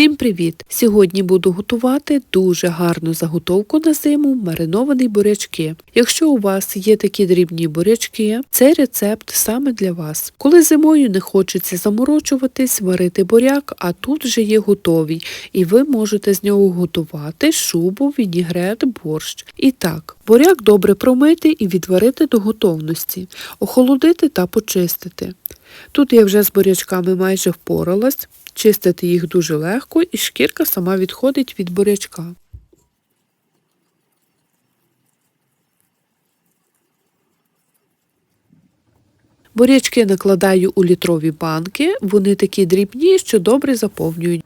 Всім привіт! Сьогодні буду готувати дуже гарну заготовку на зиму мариновані бурячки. Якщо у вас є такі дрібні бурячки, цей рецепт саме для вас. Коли зимою не хочеться заморочуватись, варити буряк, а тут вже є готовий, і ви можете з нього готувати шубу, вінігрет, борщ. І так, буряк добре промити і відварити до готовності, охолодити та почистити. Тут я вже з бурячками майже впоралась. Чистити їх дуже легко і шкірка сама відходить від бурячка. Бурячки накладаю у літрові банки, вони такі дрібні, що добре заповнюють.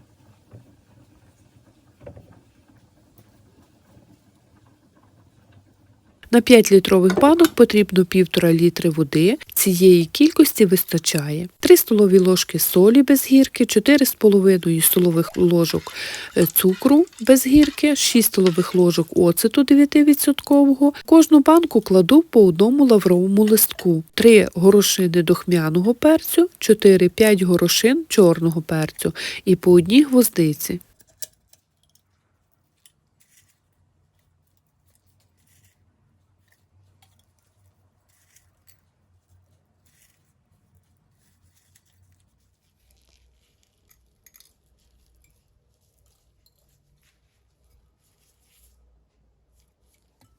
На 5 літрових банок потрібно 1,5 літри води, цієї кількості вистачає. 3 столові ложки солі без гірки, 4,5 столових ложок е, цукру без гірки, 6 столових ложок оцету 9%. Кожну банку кладу по одному лавровому листку, 3 горошини духмяного перцю, 4-5 горошин чорного перцю і по одній гвоздиці.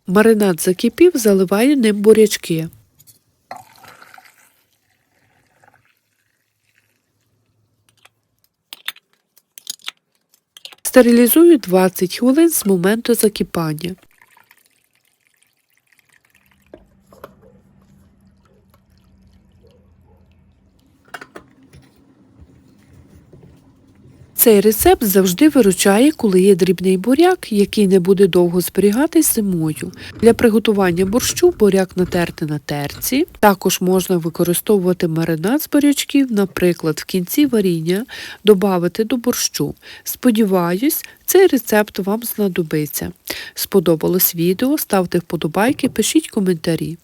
Маринад закипів, заливаю ним бурячки. Стерилізую 20 хвилин з моменту закипання. Цей рецепт завжди виручає, коли є дрібний буряк, який не буде довго зберігатись зимою. Для приготування борщу буряк натерти на терці. Також можна використовувати маринад з бурячків, наприклад, в кінці варіння додати до борщу. Сподіваюсь, цей рецепт вам знадобиться. Сподобалось відео, ставте вподобайки, пишіть коментарі.